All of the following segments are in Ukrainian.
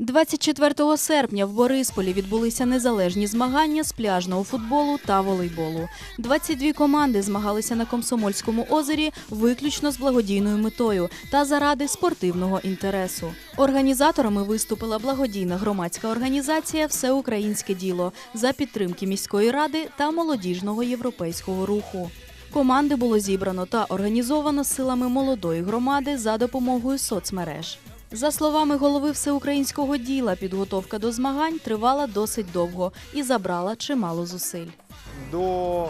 24 серпня в Борисполі відбулися незалежні змагання з пляжного футболу та волейболу. 22 команди змагалися на Комсомольському озері виключно з благодійною метою та заради спортивного інтересу. Організаторами виступила благодійна громадська організація Всеукраїнське діло за підтримки міської ради та молодіжного європейського руху. Команди було зібрано та організовано силами молодої громади за допомогою соцмереж. За словами голови всеукраїнського діла, підготовка до змагань тривала досить довго і забрала чимало зусиль. До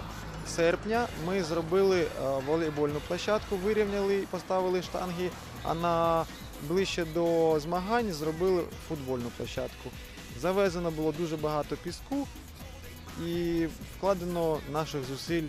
серпня ми зробили е, волейбольну площадку, вирівняли і поставили штанги, а на ближче до змагань зробили футбольну площадку. Завезено було дуже багато піску і вкладено наших зусиль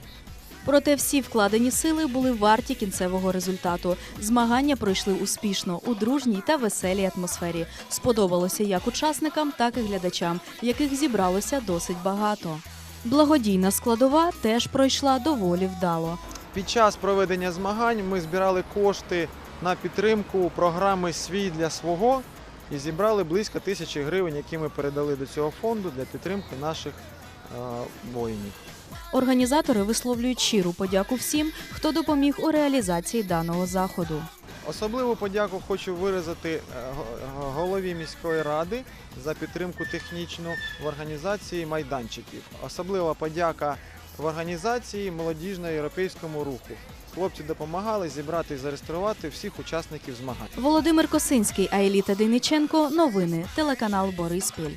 Проте всі вкладені сили були варті кінцевого результату. Змагання пройшли успішно у дружній та веселій атмосфері. Сподобалося як учасникам, так і глядачам, яких зібралося досить багато. Благодійна складова теж пройшла доволі вдало. Під час проведення змагань ми збирали кошти на підтримку програми Свій для свого і зібрали близько тисячі гривень, які ми передали до цього фонду для підтримки наших воїнів. Організатори висловлюють щиру подяку всім, хто допоміг у реалізації даного заходу. Особливу подяку хочу виразити е, го- го- голові міської ради за підтримку технічну в організації майданчиків. Особлива подяка в організації молодіжного європейському руху. Хлопці допомагали зібрати і зареєструвати всіх учасників змагань. Володимир Косинський, Аеліта Дениченко. Новини. Телеканал Бориспіль.